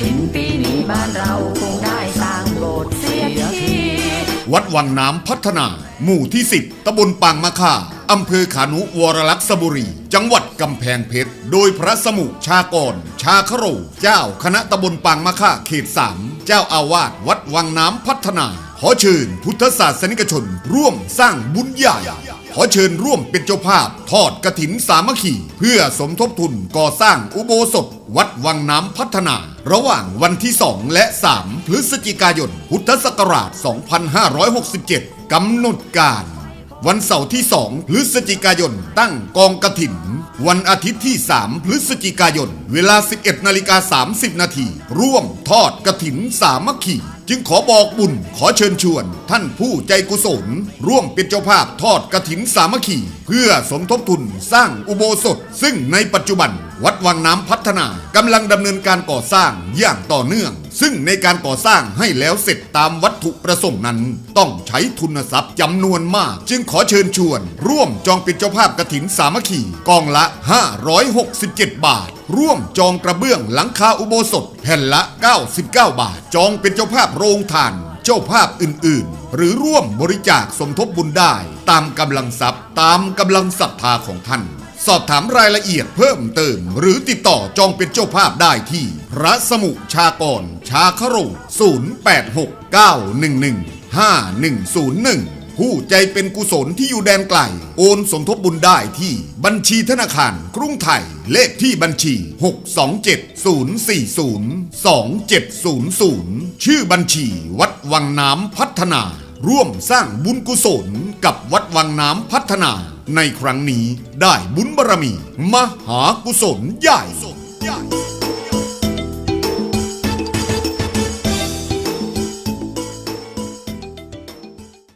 ถินปีนี้บ้านเราคงได้สร้างโบสถ์เสียทีวัดวังน้ำพัฒนา หมู่ที่ 10ตำบลปางมะค่าอำเภอขานุวรลักษบุรี จังหวัดกำแพงเพชร โดยพระสมุชากร ชาคโร เจ้าคณะตำบลปางมะค่าเขต3เจ้าอาวาสวัดวังน้ำพัฒนา ขอเชิญพุทธศาสนิกชน ร่วมสร้างบุญใหญ่ ขอเชิญร่วมเป็นเจ้าภาพทอดกระถินสามัคคีเพื่อสมทบทุนก่อสร้างอุโบสถ วัดวังน้ำพัฒนา ระหว่างวันที่ 2 และ 3 พฤศจิกายน พุทธศักราช 2567 กำหนดการ วันเสาร์ที่ 2 พฤศจิกายน ตั้งกองกระถินวันอาทิตย์ที่ 3 พฤศจิกายน เวลา 11 นาฬิกา 30 นาที ร่วมทอดกระถินสามัคคี จึงขอบอกบุญขอเชิญชวน ท่านผู้ใจกุศล ร่วมเป็นเจ้าภาพทอดกระถินสามัคคี เพื่อสมทบทุนสร้างอุโบสถ ซึ่งในปัจจุบัน วัดวังน้ำพัฒนากำลังดำเนินการก่อสร้างอย่างต่อเนื่อง ซึ่งในการก่อสร้างให้แล้วเสร็จตามวัตถุประสงค์นั้น ต้องใช้ทุนทรัพย์จำนวนมาก จึงขอเชิญชวน ร่วมจองเป็นเจ้าภาพกระถินสามัคคีกองละ 567 บาท ร่วมจองกระเบื้องหลังคาอุโบสถแผ่นละ 99 บาท จองเป็นเจ้าภาพโรงทาน เจ้าภาพอื่น ๆ หรือร่วมบริจาคสมทบบุญได้ ตามกำลังทรัพย์ตามกำลังศรัทธาของท่าน สอบถามรายละเอียดเพิ่มเติม หรือติดต่อจองเป็นเจ้าภาพได้ที่ พระสมุชากร ชาคโร0869115101ผู้ใจเป็นกุศลที่อยู่แดนไกล โอนสมทบบุญได้ที่บัญชีธนาคารกรุงไทย เลขที่บัญชี 627-040-2700 ชื่อบัญชีวัดวังน้ำพัฒนา ร่วมสร้างบุญกุศลกับวัดวังน้ำพัฒนา ในครั้งนี้ได้บุญบารมี มหากุศลใหญ่